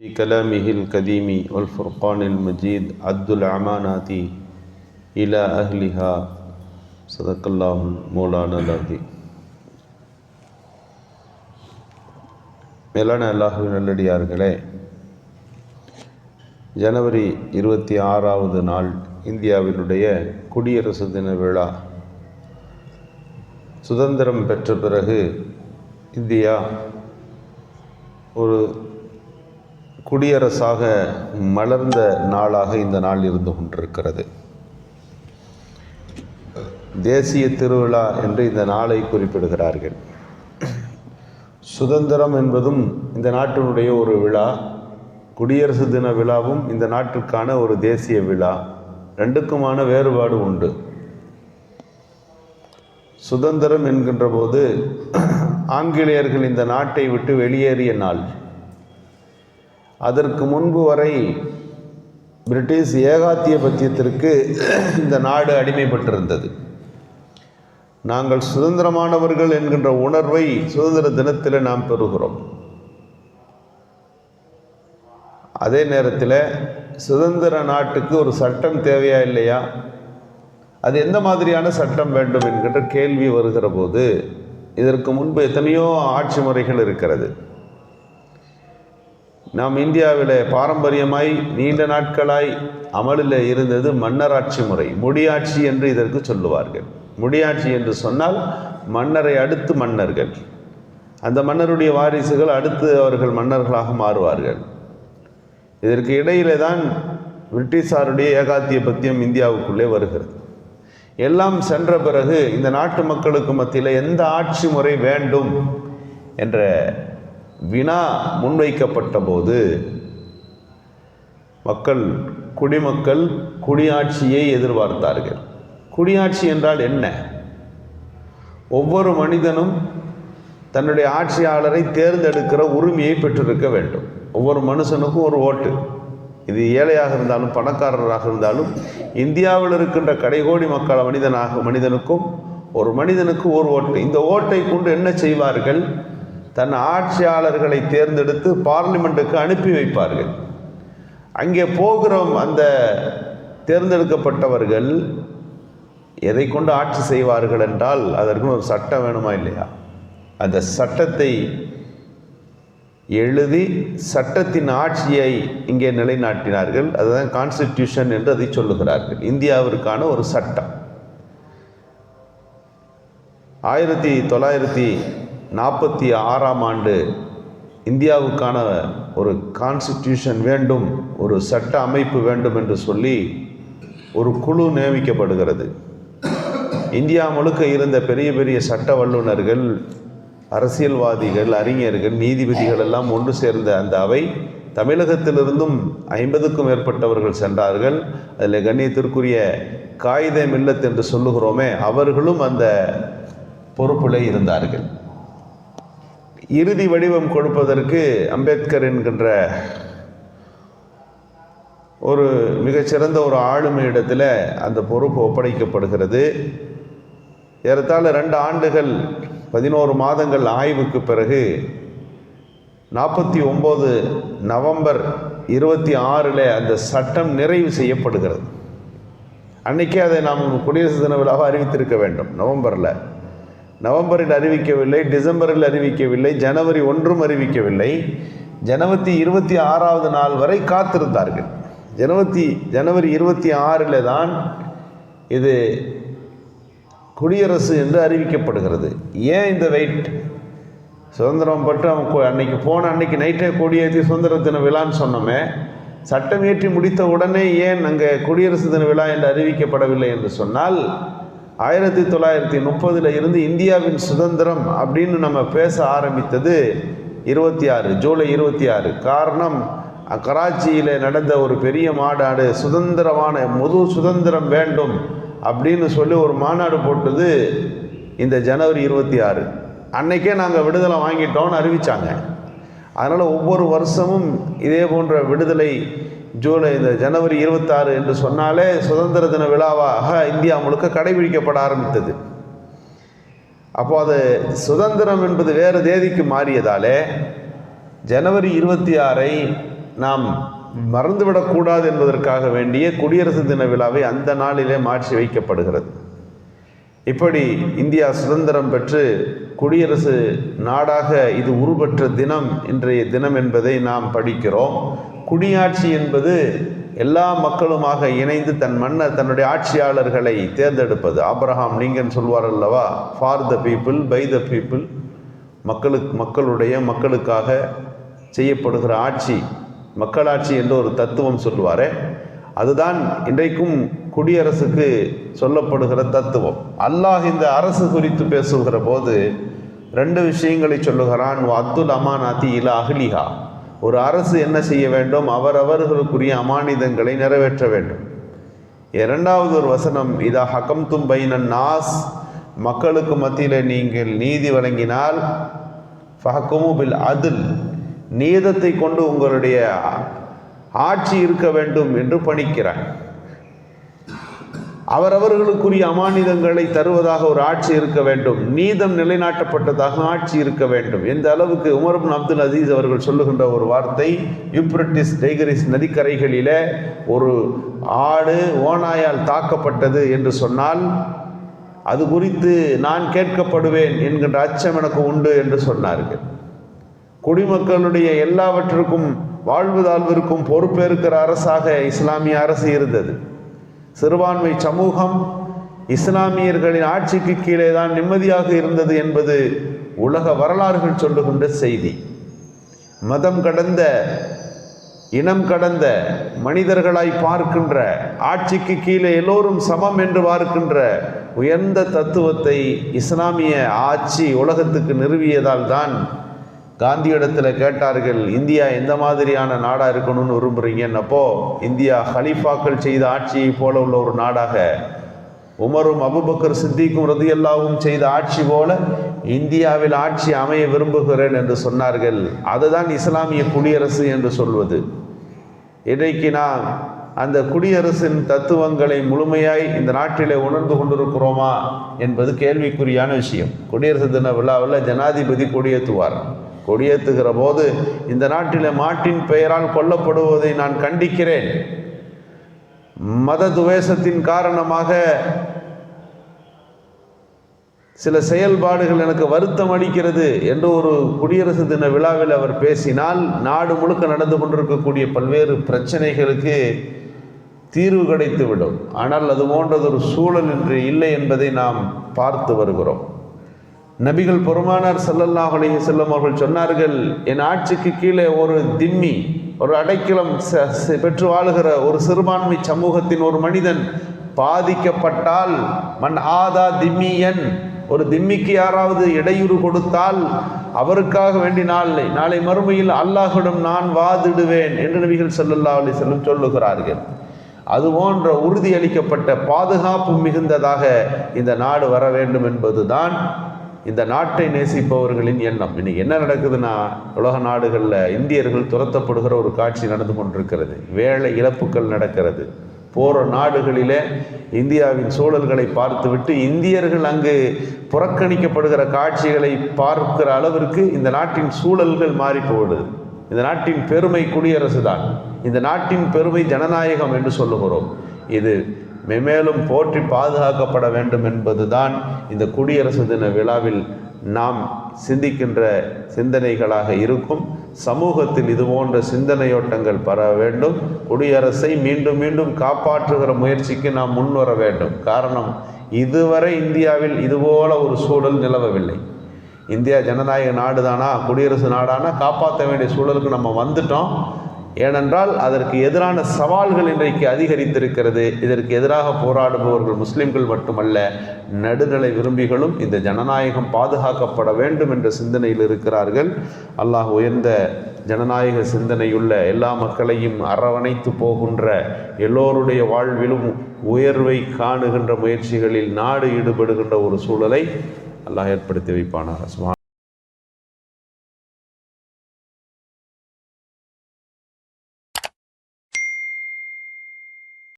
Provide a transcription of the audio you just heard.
في كلامه القديم والفرقان المجيد عد الأمانات إلى أهلها صدق الله مولانا العظيم மேலான அல்லாஹுவின் நல்லடியார்களே ஜனவரி இருபத்தி ஆறாவது நாள் இந்தியாவினுடைய குடியரசு தின விழா சுதந்திரம் பெற்ற பிறகு இந்தியா ஒரு குடியரசாக மலர்ந்த நாளாக இந்த நாள் இருந்து கொண்டிருக்கிறது. தேசிய திருவிழா என்று இந்த நாளை குறிப்பிடுகிறார்கள். சுதந்திரம் என்பதும் இந்த நாட்டினுடைய ஒரு விழா குடியரசு தின விழாவும் இந்த நாட்டிற்கான ஒரு தேசிய விழா. ரெண்டுக்குமான வேறுபாடு உண்டு. சுதந்திரம் என்கின்ற போது ஆங்கிலேயர்கள் இந்த நாட்டை விட்டு வெளியேறிய நாள். அதற்கு முன்பு வரை பிரிட்டிஷ் ஏகாத்தியபத்தியத்திற்கு இந்த நாடு அடிமைப்பட்டிருந்தது. நாங்கள் சுதந்திரமானவர்கள் என்கின்ற உணர்வை சுதந்திர தினத்தில் நாம் பெறுகிறோம். அதே நேரத்தில் சுதந்திர நாட்டுக்கு ஒரு சட்டம் தேவையா இல்லையா? அது எந்த மாதிரியான சட்டம் வேண்டும் என்கின்ற கேள்வி வருகிற போது இதற்கு முன்பு எத்தனையோ ஆட்சி முறைகள் இருக்கிறது. நாம் இந்தியாவில் பாரம்பரியமாய் நீண்ட நாட்களாய் அமலில் இருந்தது மன்னராட்சி முறை. முடியாட்சி என்று இதற்கு சொல்லுவார்கள். முடியாட்சி என்று சொன்னால் மன்னரை அடுத்து மன்னர்கள். அந்த மன்னருடைய வாரிசுகள் அடுத்து அவர்கள் மன்னர்களாக மாறுவார்கள். இதற்கு இடையிலே தான் பிரிட்டிஷாருடைய ஏகாதிபத்தியம் இந்தியாவுக்குள்ளே வருகிறது. எல்லாம் சென்ற பிறகு இந்த நாட்டு மக்களுக்கு மத்தியில் எந்த ஆட்சி முறை வேண்டும் என்ற வினா முன்வைக்கப்பட்ட போது மக்கள் குடிமக்கள் குடியாட்சியை எதிர்பார்த்தார்கள். குடியாட்சி என்றால் என்ன? ஒவ்வொரு மனிதனும் தன்னுடைய ஆட்சியாளரை தேர்ந்தெடுக்கிற உரிமையை பெற்றிருக்க வேண்டும். ஒவ்வொரு மனுஷனுக்கும் ஒரு ஓட்டு. இது ஏழையாக இருந்தாலும் பணக்காரராக இருந்தாலும் இந்தியாவில் இருக்கின்ற கடைகோடி மக்கள் மனிதனாக மனிதனுக்கும் ஒரு மனிதனுக்கு ஒரு ஓட்டு. இந்த ஓட்டை கொண்டு என்ன செய்வார்கள்? தன் ஆட்சியாளர்களை தேர்ந்தெடுத்து பார்லிமெண்ட்டுக்கு அனுப்பி வைப்பார்கள். அங்கே போகிற அந்த தேர்ந்தெடுக்கப்பட்டவர்கள் எதை கொண்டு ஆட்சி செய்வார்கள் என்றால் அதற்கு ஒரு சட்டம் வேணுமா இல்லையா? அந்த சட்டத்தை எழுதி சட்டத்தின் ஆட்சியை இங்கே நிலைநாட்டினார்கள். அதுதான் கான்ஸ்டிடியூஷன் என்று அதை சொல்லுகிறார்கள். இந்தியாவிற்கான ஒரு சட்டம். ஆயிரத்தி தொள்ளாயிரத்தி நாற்பத்தி ஆறாம் ஆண்டு இந்தியாவுக்கான ஒரு கான்ஸ்டிடியூஷன் வேண்டும் ஒரு சட்ட அமைப்பு வேண்டும் என்று சொல்லி ஒரு குழு நியமிக்கப்படுகிறது. இந்தியா முழுக்க இருந்த பெரிய பெரிய சட்ட வல்லுநர்கள் அரசியல்வாதிகள் அறிஞர்கள் நீதிபதிகள் எல்லாம் ஒன்று சேர்ந்த அந்த அவை தமிழகத்திலிருந்தும் ஐம்பதுக்கும் மேற்பட்டவர்கள் சென்றார்கள். அதில் கண்ணியத்திற்குரிய காகித மில்லத் என்று சொல்லுகிறோமே அவர்களும் அந்த பொறுப்பில் இருந்தார்கள். இறுதி வடிவம் கொடுப்பதற்கு அம்பேத்கர் என்கின்ற ஒரு மிகச்சிறந்த ஒரு ஆளுமை இடத்துல அந்த பொறுப்பு ஒப்படைக்கப்படுகிறது. ஏறத்தாழ ரெண்டு ஆண்டுகள் பதினோரு மாதங்கள் ஆய்வுக்கு பிறகு நாற்பத்தி ஒம்பது நவம்பர் இருபத்தி ஆறில் அந்த சட்டம் நிறைவு செய்யப்படுகிறது. அன்றைக்கே அதை நாம் குடியரசு தின விழாவாக அறிவித்திருக்க வேண்டும் நவம்பரில். நவம்பரில் அறிவிக்கவில்லை டிசம்பரில் அறிவிக்கவில்லை ஜனவரி ஒன்றும் அறிவிக்கவில்லை. ஜனவரி இருபத்தி ஆறாவது நாள் வரை காத்திருந்தார்கள். ஜனவரி ஜனவரி இருபத்தி ஆறில் தான் இது குடியரசு என்று அறிவிக்கப்படுகிறது. ஏன் இந்த வெயிட்? சுதந்திரம் பட்டு அவன் அன்னைக்கு போன அன்னைக்கு நைட்டே கொடியேற்றி சுதந்திர தின விழான்னு சொன்னோமே சட்டம் ஏற்றி முடித்த உடனே ஏன் அங்கே குடியரசு தின விழா என்று அறிவிக்கப்படவில்லை என்று சொன்னால் ஆயிரத்தி தொள்ளாயிரத்தி முப்பதில் இருந்து இந்தியாவின் சுதந்திரம் அப்படின்னு நம்ம பேச ஆரம்பித்தது இருபத்தி ஆறு ஜூலை இருபத்தி ஆறு காரணம் கராச்சியில் நடந்த ஒரு பெரிய மாநாடு சுதந்திரமான முது சுதந்திரம் வேண்டும் அப்படின்னு சொல்லி ஒரு மாநாடு போட்டது இந்த ஜனவரி இருபத்தி ஆறு அன்னைக்கே நாங்கள் விடுதலை வாங்கிட்டோம்னு அறிவித்தாங்க அதனால் ஒவ்வொரு வருஷமும் இதே போன்ற விடுதலை ஜூலை இந்த ஜனவரி இருபத்தாறு என்று சொன்னாலே சுதந்திர தின விழாவாக இந்தியா முழுக்க கடைபிடிக்கப்பட ஆரம்பித்தது. அப்போ அது சுதந்திரம் என்பது வேறு தேதிக்கு மாறியதாலே ஜனவரி இருபத்தி ஆறை நாம் மறந்துவிடக்கூடாது என்பதற்காக வேண்டிய குடியரசு தின விழாவை அந்த நாளிலே மாற்றி வைக்கப்படுகிறது. இப்படி இந்தியா சுதந்திரம் பெற்று குடியரசு நாடாக இது உருப்பெற்ற தினம் இன்றைய தினம் என்பதை நாம் படிக்கிறோம். குடியாட்சி என்பது எல்லா மக்களுமாக இணைந்து தன் மன்னர் தன்னுடைய ஆட்சியாளர்களை தேர்ந்தெடுப்பது. ஆப்ரஹாம் லிங்கன் சொல்வார் அல்லவா? For the people by the people மக்களுக்கு மக்களுடைய மக்களுக்காக செய்யப்படுகிற ஆட்சி மக்களாட்சி என்று ஒரு தத்துவம் சொல்லுவாரே. அதுதான் இன்றைக்கும் குடியரசுக்கு சொல்லப்படுகிற தத்துவம். அல்லாஹ் இந்த அரசு குறித்து பேசுகிற போது ரெண்டு விஷயங்களை சொல்லுகிறான் அப்துல் அமானாத்தி இல அஹ்லிஹா. ஒரு அரசு என்ன செய்ய வேண்டும்? அவரவர்களுக்குரிய அமானிதங்களை நிறைவேற்ற வேண்டும். இரண்டாவது ஒரு வசனம் இதா ஹக்கம் தும்பைனன் நாஸ். மக்களுக்கு மத்தியில் நீங்கள் நீதி வழங்கினால் ஃபஹக்குமு பில் அதில். நீதத்தை கொண்டு உங்களுடைய ஆட்சி இருக்க வேண்டும் என்று பணிக்கிறார் அவரவர்களுக்குரிய அமானிதங்களை தருவதாக ஒரு ஆட்சி இருக்க வேண்டும். நீதம் நிலைநாட்டப்பட்டதாக ஆட்சி இருக்க வேண்டும். எந்த அளவுக்கு உமர்பின் அப்துல் அசீஸ் அவர்கள் சொல்லுகின்ற ஒரு வார்த்தை யூப்ரட்டிஸ் டைகரிஸ் நதிக்கரைகளில் ஒரு ஆடு ஓனாயால் தாக்கப்பட்டது என்று சொன்னால் அது குறித்து நான் கேட்கப்படுவேன் என்கின்ற அச்சம் எனக்கு உண்டு என்று சொன்னார்கள். குடிமக்களுடைய எல்லாவற்றிற்கும் வாழ்வு தாழ்விற்கும் பொறுப்பேற்கிற அரசாக இஸ்லாமிய அரசு இருந்தது. சிறுபான்மை சமூகம் இஸ்லாமியர்களின் ஆட்சிக்கு கீழே தான் நிம்மதியாக இருந்தது என்பது உலக வரலாறுகள் சொல்லுகின்ற செய்தி. மதம் கடந்த இனம் கடந்த மனிதர்களாய் பார்க்கின்ற ஆட்சிக்கு கீழே எல்லோரும் சமம் என்று பார்க்கின்ற உயர்ந்த தத்துவத்தை இஸ்லாமிய ஆட்சி உலகத்துக்கு நிறுவியதால் தான் காந்தியிடத்தில் கேட்டார்கள் இந்தியா எந்த மாதிரியான நாடாக இருக்கணும்னு விரும்புகிறீங்கன்னப்போ இந்தியா ஹலீஃபாக்கள் செய்த ஆட்சியை போல உள்ள ஒரு நாடாக. உமரும் அபுபக்கர் சித்திக்கும் ரதியல்லாவும் செய்த ஆட்சி போல இந்தியாவில் ஆட்சி அமைய விரும்புகிறேன் என்று சொன்னார்கள். அதுதான் இஸ்லாமிய குடியரசு என்று சொல்வது. இன்றைக்கு நாம் அந்த குடியரசின் தத்துவங்களை முழுமையாய் இந்த நாட்டிலே உணர்ந்து கொண்டிருக்கிறோமா என்பது கேள்விக்குறியான விஷயம். குடியரசு தின விழாவில் ஜனாதிபதி கொடியேற்றுவார். கொடியேற்றுகிற போது இந்த நாட்டில் மாட்டின் பெயரால் கொல்லப்படுவதை நான் கண்டிக்கிறேன். மத துவேஷத்தின் காரணமாக சில செயல்பாடுகள் எனக்கு வருத்தம் அளிக்கிறது என்று ஒரு குடியரசு தின விழாவில் அவர் பேசினால் நாடு முழுக்க நடந்து கொண்டிருக்கக்கூடிய பல்வேறு பிரச்சனைகளுக்கு தீர்வு கிடைத்துவிடும். ஆனால் அது போன்றதொரு சூழல் இன்று இல்லை என்பதை நாம் பார்த்து வருகிறோம். நபிகள் பெருமானார் ஸல்லல்லாஹு செல்லும் அவர்கள் சொன்னார்கள் என் ஆட்சிக்கு கீழே ஒரு திம்மி ஒரு அடைக்கலம் பெற்று வாழுகிற ஒரு சிறுபான்மை சமூகத்தின் ஒரு மனிதன் பாதிக்கப்பட்டால் மன் ஆதா திம்மியன் ஒரு திம்மிக்கு யாராவது இடையூறு கொடுத்தால் அவருக்காக வேண்டி நாளை நாளை மறுமையில் அல்லாஹிடம் நான் வாதிடுவேன் என்று நபிகள் ஸல்லல்லாஹு அலி செல்லும் சொல்லுகிறார்கள். அது போன்ற உறுதியளிக்கப்பட்ட பாதுகாப்பு மிகுந்ததாக இந்த நாடு வர வேண்டும் என்பதுதான் இந்த நாட்டை நேசிப்பவர்களின் எண்ணம். இன்னைக்கு என்ன நடக்குதுன்னா உலக நாடுகளில் இந்தியர்கள் துரத்தப்படுகிற ஒரு காட்சி நடந்து கொண்டிருக்கிறது. வேலை இழப்புகள் நடக்கிறது. போகிற நாடுகளிலே இந்தியாவின் சூழல்களை பார்த்துவிட்டு இந்தியர்கள் அங்கு புறக்கணிக்கப்படுகிற காட்சிகளை பார்க்கிற அளவிற்கு இந்த நாட்டின் சூழல்கள் மாறி போடுது இந்த நாட்டின் பெருமை குடியரசு தான் இந்த நாட்டின் பெருமை ஜனநாயகம் என்று சொல்லுகிறோம். இது மென்மேலும் போற்றி பாதுகாக்கப்பட வேண்டும் என்பதுதான் இந்த குடியரசு தின விழாவில் நாம் சிந்திக்கின்ற சிந்தனைகளாக இருக்கும். சமூகத்தில் இது போன்ற சிந்தனையோட்டங்கள் பர வேண்டும். குடியரசை மீண்டும் மீண்டும் காப்பாற்றுகிற முயற்சிக்கு நாம் முன்வர வேண்டும். காரணம் இதுவரை இந்தியாவில் இதுபோல ஒரு சூழல் நிலவவில்லை. இந்தியா ஜனநாயக நாடு தானா குடியரசு நாடானா? காப்பாற்ற வேண்டிய சூழலுக்கு நம்ம வந்துட்டோம். ஏனென்றால் அதற்கு எதிரான சவால்கள் இன்றைக்கு அதிகரித்திருக்கிறது. இதற்கு எதிராக போராடுபவர்கள் முஸ்லிம்கள் மட்டுமல்ல நடுநிலை விரும்பிகளும் இந்த ஜனநாயகம் பாதுகாக்கப்பட வேண்டும் என்ற சிந்தனையில் இருக்கிறார்கள். அல்லாஹ் உயர்ந்த ஜனநாயக சிந்தனையுள்ள எல்லா மக்களையும் அரவணைத்து போகின்ற எல்லோருடைய வாழ்விலும் உயர்வை காணுகின்ற முயற்சிகளில் நாடு ஈடுபடுகின்ற ஒரு சூழலை அல்லாஹ் ஏற்படுத்தி வைப்பானார் சுப்ஹான்